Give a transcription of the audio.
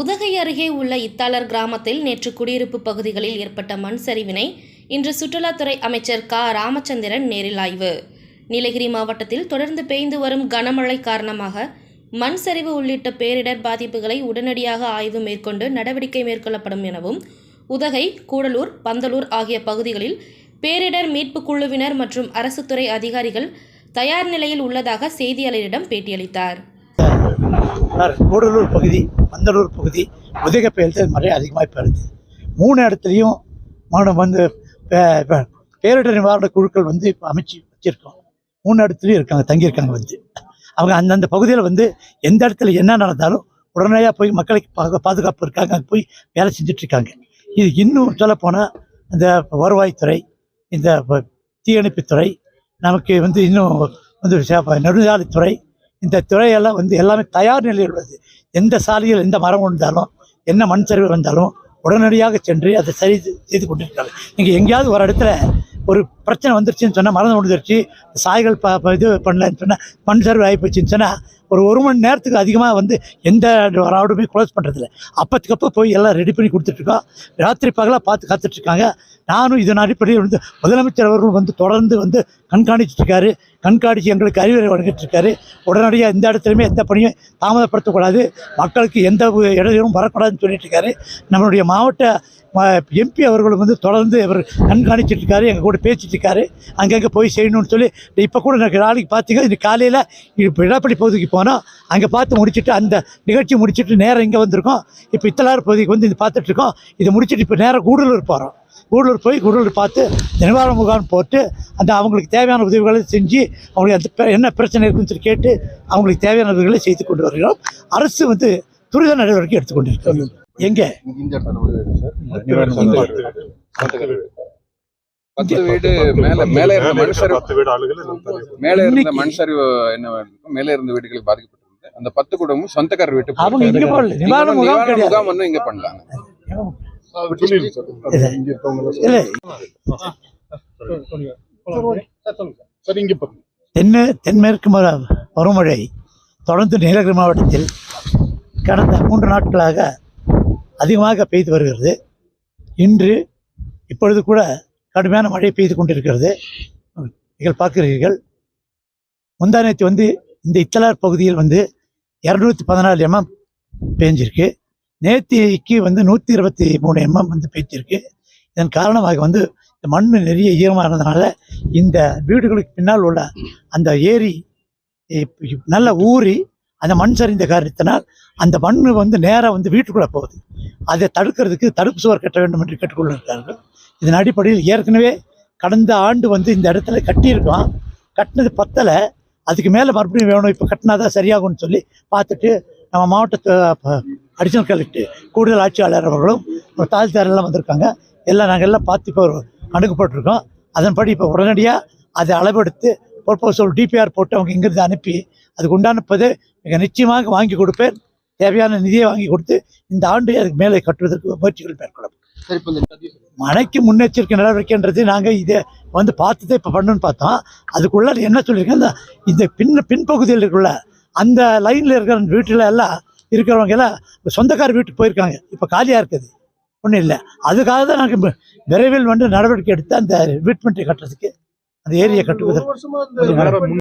உதகை அருகே உள்ள இத்தாளர் கிராமத்தில் நேற்று குடியிருப்பு பகுதிகளில் ஏற்பட்ட மண் சரிவினை இன்று சுற்றுலாத்துறை அமைச்சர் க. ராமச்சந்திரன் நேரில் ஆய்வு. நீலகிரி மாவட்டத்தில் தொடர்ந்து பெய்து வரும் கனமழை காரணமாக மண் சரிவு உள்ளிட்ட பேரிடர் பாதிப்புகளை உடனடியாக ஆய்வு மேற்கொண்டு நடவடிக்கை மேற்கொள்ளப்படும் எனவும் உதகை கூடலூர் பந்தலூர் ஆகிய பகுதிகளில் பேரிடர் மீட்புக் குழுவினர் மற்றும் அரசுத்துறை அதிகாரிகள் தயார் நிலையில் உள்ளதாக செய்தியாளரிடம் பேட்டியளித்தார். சார் கூடலூர் பகுதி பந்தலூர் பகுதி உதக புயல் மழை அதிகமாக பெறுது. மூணு இடத்துலையும் மாணவன் வந்து பேரிடர் நிவாரண குழுக்கள் வந்து இப்போ அமைச்சு வச்சுருக்கோம். மூணு இடத்துலையும் இருக்காங்க தங்கியிருக்காங்க வந்து. அவங்க அந்தந்த பகுதியில் வந்து எந்த இடத்துல என்ன நடந்தாலும் உடனடியாக போய் மக்களுக்கு பாதுகாப்பு இருக்காங்க அங்கே போய் வேலை செஞ்சுட்ருக்காங்க. இது இன்னும் சொல்லப்போனால் இந்த வருவாய்த்துறை இந்த தீயணைப்புத்துறை நமக்கு வந்து இன்னும் வந்து நெடுஞ்சாலைத்துறை இந்த துறையெல்லாம் வந்து எல்லாமே தயார் நிலையில் உள்ளது. எந்த சாலையில் எந்த மரம் வந்தாலும் என்ன மண் சரிவு வந்தாலும் உடனடியாக சென்று அதை சரி செய்து கொண்டிருக்காங்க நீங்கள் எங்கேயாவது ஒரு இடத்துல ஒரு பிரச்சனை வந்துருச்சுன்னு சொன்னால் மறந்து விழுந்துருச்சு சாய்கள் ப இது பண்ணலன்னு சொன்னால் மண் சர்வ் ஆகிப்போச்சுன்னு சொன்னால் ஒரு ஒரு மணி நேரத்துக்கு அதிகமாக வந்து எந்த ராடுமே க்ளோஸ் பண்ணுறதில்ல அப்போத்துக்கப்போ போய் எல்லாம் ரெடி பண்ணி கொடுத்துட்ருக்கோம். ராத்திரி பகலாக பார்த்து காத்துட்ருக்காங்க. நானும் இதன் அடிப்படையில் வந்து முதலமைச்சர் அவர்கள் வந்து தொடர்ந்து வந்து கண்காணிச்சிட்ருக்காரு. கண்காணித்து எங்களுக்கு அறிவுரை வழங்கிட்டுருக்காரு உடனடியாக எந்த இடத்துலையுமே எந்த பணியும் தாமதப்படுத்தக்கூடாது. மக்களுக்கு எந்த ஒரு வரக்கூடாதுன்னு சொல்லிட்டுருக்காரு நம்மளுடைய மாவட்ட எம்பி அவர்களும் வந்து தொடர்ந்து இவர் கண்காணிச்சிட்ருக்காரு. எங்கள் கூட பேசிட்டு இருக்காரு அங்கங்கே போய் செய்யணும்னு சொல்லி இப்போ கூட எனக்கு நாளைக்கு பார்த்தீங்க இன்னைக்கு காலையில் இப்போ இடப்படி பகுதிக்கு போனோம் அங்கே பார்த்து முடிச்சுட்டு அந்த நிகழ்ச்சி முடிச்சுட்டு நேரம் இங்கே வந்திருக்கோம். இப்போ இத்தலார் பகுதிக்கு வந்து இது பார்த்துட்டு இருக்கோம். இதை முடிச்சுட்டு இப்போ நேரம் கூடலூர் போகிறோம் கூடலூர் போய் கூடலூர் பார்த்து நிவாரண முகாம் போட்டு அந்த அவங்களுக்கு தேவையான உதவிகளை செஞ்சு அவங்களுக்கு அந்த என்ன பிரச்சனை இருக்குன்னு சொல்லி கேட்டு அவங்களுக்கு தேவையான உதவிகளை செய்து கொண்டு வருகிறோம். அரசு வந்து துரித நடவடிக்கை எடுத்துக்கொண்டிருக்கிறது எங்கே இந்த இடத்துல ஒரு வீடு சார் பத்து வீடு. மேல மேல இருந்த மண் சரிவு பத்து வீடு ஆளுகள் எல்லாம் தனி மேல இருந்த இன்னைக்கு- மண் சரிவு என்ன மேல இருந்த வீடுகள் பாதிக்கப்பட்டிருந்தது அந்த பத்து குடும்பமும் சொந்தக்காரர் வீட்டு நிவாரண முகாம் ஒன்றும் இங்க பாருங்க. தென்னு தென்மேற்கு பருவமழை தொடர்ந்து நீலகிரி மாவட்டத்தில் கடந்த மூன்று நாட்களாக அதிகமாக பெய்து வருகிறது. இன்று இப்பொழுது கூட கடுமையான மழை பெய்து கொண்டிருக்கிறது. நீங்கள் பார்க்கிறீர்கள். முந்தா நேற்று வந்து இந்த இத்தலார் பகுதியில் வந்து இரநூத்தி பதினாலு எம்எம் பேஞ்சிருக்கு. நேத்திக்கு வந்து நூற்றி இருபத்தி மூணு எம்எம் வந்து பேஞ்சிருக்கு. இதன் காரணமாக வந்து இந்த மண் நிறைய ஈரமாக இருந்ததுனால இந்த வீடுகளுக்கு பின்னால் உள்ள அந்த ஏரி நல்ல ஊறி அந்த மண் சரிந்த காரணத்தினால் அந்த மண் வந்து நேராக வந்து வீட்டுக்குள்ளே போகுது. அதை தடுக்கிறதுக்கு தடுப்பு சுவர் கட்ட வேண்டும் என்று கேட்டுக்கொண்டிருக்கிறார்கள். இதன் அடிப்படையில் ஏற்கனவே கடந்த ஆண்டு வந்து இந்த இடத்துல கட்டியிருக்கோம் கட்டினது பத்தலை. அதுக்கு மேலே மறுபடியும் வேணும். இப்போ கட்டினா தான் சரியாகும்னு சொல்லி பார்த்துட்டு நம்ம மாவட்ட அடிஷனல் கலெக்டர் கூடுதல் ஆட்சியாளர் அவர்களும் ஒரு எல்லாம் வந்திருக்காங்க. எல்லாம் நாங்கள் எல்லாம் பார்த்து இப்போ அணுகப்பட்டிருக்கோம். அதன்படி இப்போ உடனடியாக அதை அளவெடுத்து ப்ரொப்போசல் டிபிஆர் போட்டு அவங்க இங்கிருந்து அனுப்பி அதுக்கு உண்டான மிக நிச்சயமாக வாங்கி கொடுப்பேன். தேவையான நிதியை வாங்கி கொடுத்து இந்த ஆண்டு அதுக்கு மேலே கட்டுவதற்கு முயற்சிகள் மேற்கொள்ளும் மழைக்கு முன்னெச்சரிக்கை நடவடிக்கைன்றது நாங்கள் இதை வந்து பார்த்துதான் இப்போ பண்ணணும்னு பார்த்தோம். அதுக்குள்ள என்ன சொல்லியிருக்கேன் இந்த இந்த பின் பின்பகுதியில் இருக்குள்ள அந்த லைனில் இருக்கிற வீட்டில் எல்லாம் இருக்கிறவங்க எல்லாம் சொந்தக்கார வீட்டுக்கு போயிருக்காங்க. இப்போ காலியாக இருக்குது. ஒன்றும் இல்லை. அதுக்காக தான் நாங்கள் விரைவில் வந்து நடவடிக்கை எடுத்து அந்த வீட்மெண்ட்டை கட்டுறதுக்கு அந்த ஏரியை கட்டுவதற்கு